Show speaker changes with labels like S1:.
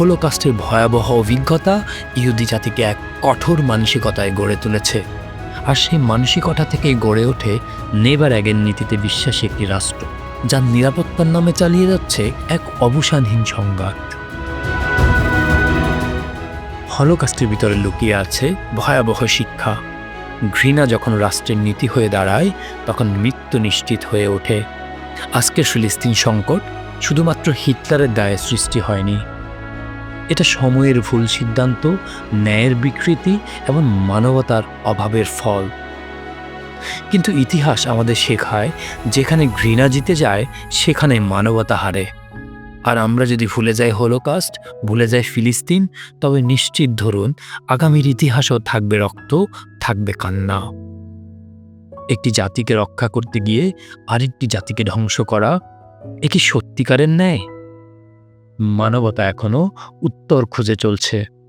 S1: হোলোকাস্টের ভয়াবহ অভিজ্ঞতা ইহুদি জাতিকে এক কঠোর মানসিকতায় গড়ে তুলেছে। আর সেই মানসিকতা থেকেই গড়ে ওঠে নেবার অ্যাগেন নীতিতে বিশ্বাসী একটি রাষ্ট্র, যার নিরাপত্তার নামে চালিয়ে যাচ্ছে এক অবসানহীন সংঘাত। হলোকাস্টের ভিতরে লুকিয়ে আছে ভয়াবহ শিক্ষা। ঘৃণা যখন রাষ্ট্রের নীতি হয়ে দাঁড়ায়, তখন মৃত্যু নিশ্চিত হয়ে ওঠে। আজকের ফিলিস্তিন সংকট শুধুমাত্র হিটলারের দায়ে সৃষ্টি হয়নি। এটা সময়ের ভুল সিদ্ধান্ত, ন্যায়ের বিকৃতি এবং মানবতার অভাবের ফল। কিন্তু ইতিহাস আমাদের শেখায়, যেখানে ঘৃণা জিতে যায়, সেখানে মানবতা হারে। আর আমরা যদি ভুলে যাই হোলোকাস্ট, ভুলে যাই ফিলিস্তিন, তবে নিশ্চিত ধরুন, আগামীর ইতিহাসও থাকবে রক্ত, থাকবে কান্না। একটি জাতিকে রক্ষা করতে গিয়ে আরেকটি জাতিকে ধ্বংস করা, এ কি সত্যিকারের ন্যায়? মানবতা এখনও উত্তর খুঁজে চলছে।